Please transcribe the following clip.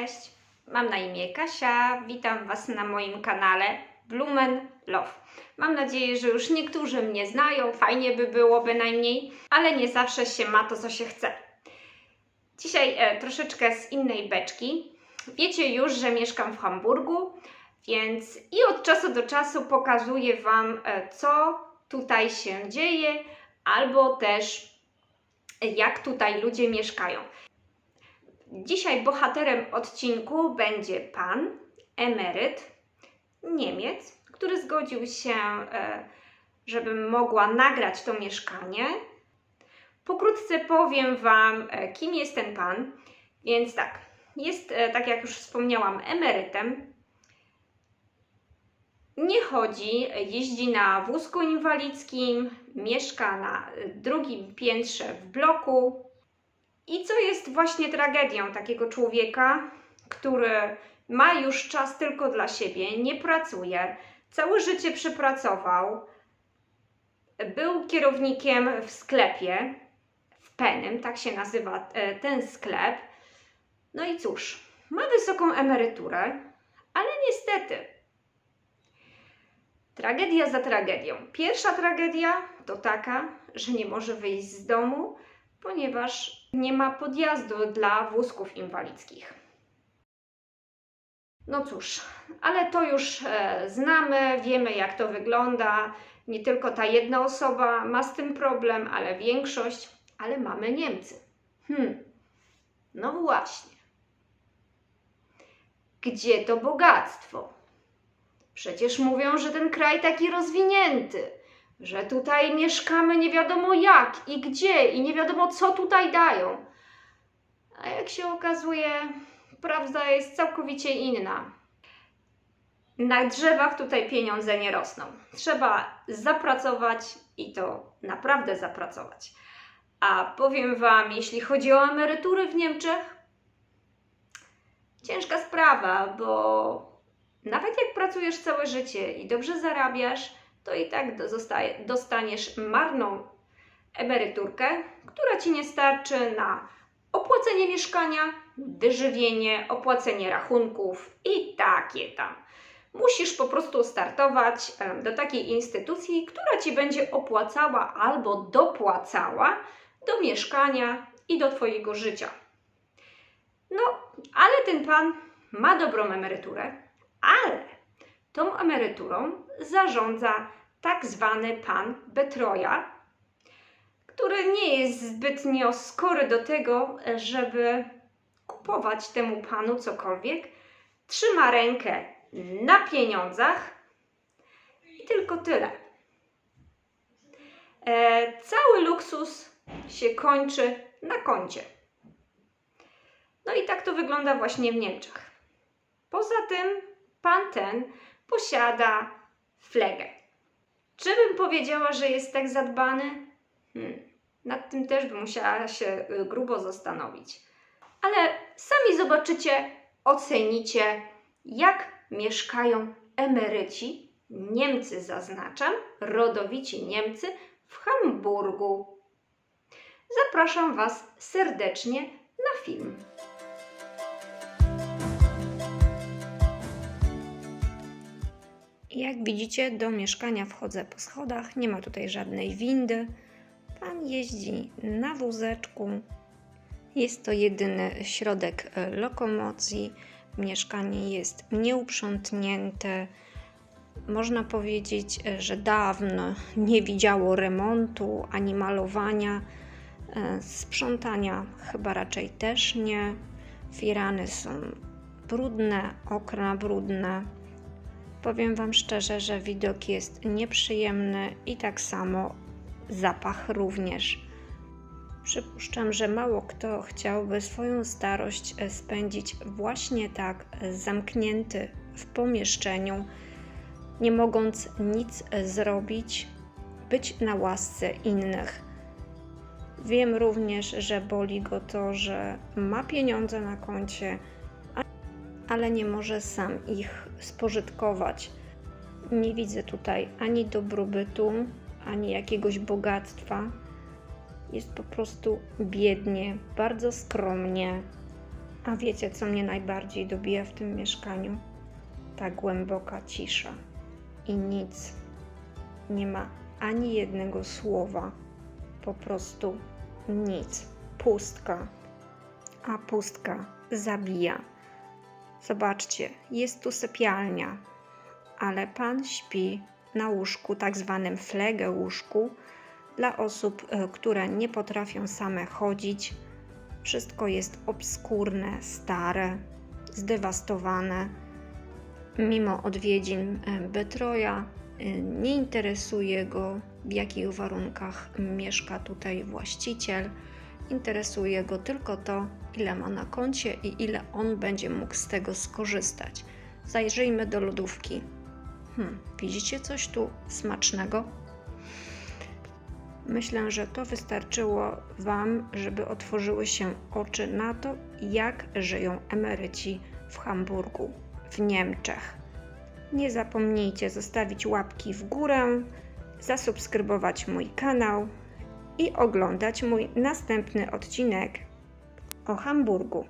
Cześć! Mam na imię Kasia. Witam Was na moim kanale Blumen Love. Mam nadzieję, że już niektórzy mnie znają, fajnie by było bynajmniej, ale nie zawsze się ma to, co się chce. Dzisiaj e, troszeczkę z innej beczki. Wiecie już, że mieszkam w Hamburgu, więc i od czasu do czasu pokazuję Wam, e, co tutaj się dzieje, albo też e, jak tutaj ludzie mieszkają. Dzisiaj bohaterem odcinku będzie pan, emeryt, Niemiec, który zgodził się, e, żebym mogła nagrać to mieszkanie. Pokrótce powiem Wam, e, kim jest ten pan. Więc tak, jest, e, tak jak już wspomniałam, emerytem. Nie chodzi, jeździ na wózku inwalidzkim, mieszka na drugim piętrze w bloku, i co jest właśnie tragedią takiego człowieka, który ma już czas tylko dla siebie, nie pracuje, całe życie przepracował, był kierownikiem w sklepie, w Penym, tak się nazywa e, ten sklep. No i cóż, ma wysoką emeryturę, ale niestety. Tragedia za tragedią. Pierwsza tragedia to taka, że nie może wyjść z domu, ponieważ nie ma podjazdu dla wózków inwalidzkich. No cóż, ale to już e, znamy, wiemy jak to wygląda. Nie tylko ta jedna osoba ma z tym problem, ale większość, ale mamy Niemcy. Hmm, no właśnie. Gdzie to bogactwo? Przecież mówią, że ten kraj taki rozwinięty że tutaj mieszkamy nie wiadomo jak i gdzie i nie wiadomo co tutaj dają. A jak się okazuje, prawda jest całkowicie inna. Na drzewach tutaj pieniądze nie rosną. Trzeba zapracować i to naprawdę zapracować. A powiem Wam, jeśli chodzi o emerytury w Niemczech, ciężka sprawa, bo nawet jak pracujesz całe życie i dobrze zarabiasz, to i tak zostaje, dostaniesz marną emeryturkę, która ci nie starczy na opłacenie mieszkania, wyżywienie, opłacenie rachunków i takie tam. Musisz po prostu startować do takiej instytucji, która ci będzie opłacała albo dopłacała do mieszkania i do Twojego życia. No, ale ten pan ma dobrą emeryturę, ale tą emeryturą zarządza tak zwany pan Betroja, który nie jest zbytnio skory do tego, żeby kupować temu panu cokolwiek. Trzyma rękę na pieniądzach i tylko tyle. E, cały luksus się kończy na koncie. No i tak to wygląda właśnie w Niemczech. Poza tym pan ten posiada flegę. Czy bym powiedziała, że jest tak zadbany? Hmm. Nad tym też bym musiała się y, grubo zastanowić. Ale sami zobaczycie, ocenicie, jak mieszkają emeryci, Niemcy zaznaczam, rodowici Niemcy w Hamburgu. Zapraszam Was serdecznie na film. Jak widzicie, do mieszkania wchodzę po schodach. Nie ma tutaj żadnej windy. Pan jeździ na wózeczku. Jest to jedyny środek e, lokomocji. Mieszkanie jest nieuprzątnięte. Można powiedzieć, e, że dawno nie widziało remontu ani malowania. E, Sprzątania chyba raczej też nie. Firany są brudne, okna brudne. Powiem Wam szczerze, że widok jest nieprzyjemny i tak samo zapach również. Przypuszczam, że mało kto chciałby swoją starość e, spędzić właśnie tak e, zamknięty w pomieszczeniu, nie mogąc nic e, zrobić, być na łasce innych. Wiem również, że boli go to, że ma pieniądze na koncie, ale nie może sam ich spożytkować. Nie widzę tutaj ani dobrobytu, ani jakiegoś bogactwa. Jest po prostu biednie, bardzo skromnie. A wiecie, co mnie najbardziej dobija w tym mieszkaniu? Ta głęboka cisza i nic. Nie ma ani jednego słowa, po prostu nic. Pustka. A pustka zabija. Zobaczcie, jest tu sypialnia, ale pan śpi na łóżku, tak zwanym flegę łóżku, dla osób, e, które nie potrafią same chodzić. Wszystko jest obskurne, stare, zdewastowane. Mimo odwiedzin e, Betroja, e, nie interesuje go, w jakich warunkach mieszka tutaj właściciel. Interesuje go tylko to, ile ma na koncie i ile on będzie mógł z tego skorzystać. Zajrzyjmy do lodówki. Hmm, widzicie coś tu smacznego? Myślę, że to wystarczyło Wam, żeby otworzyły się oczy na to, jak żyją emeryci w Hamburgu, w Niemczech. Nie zapomnijcie zostawić łapki w górę, zasubskrybować mój kanał i oglądać mój następny odcinek o Hamburgu.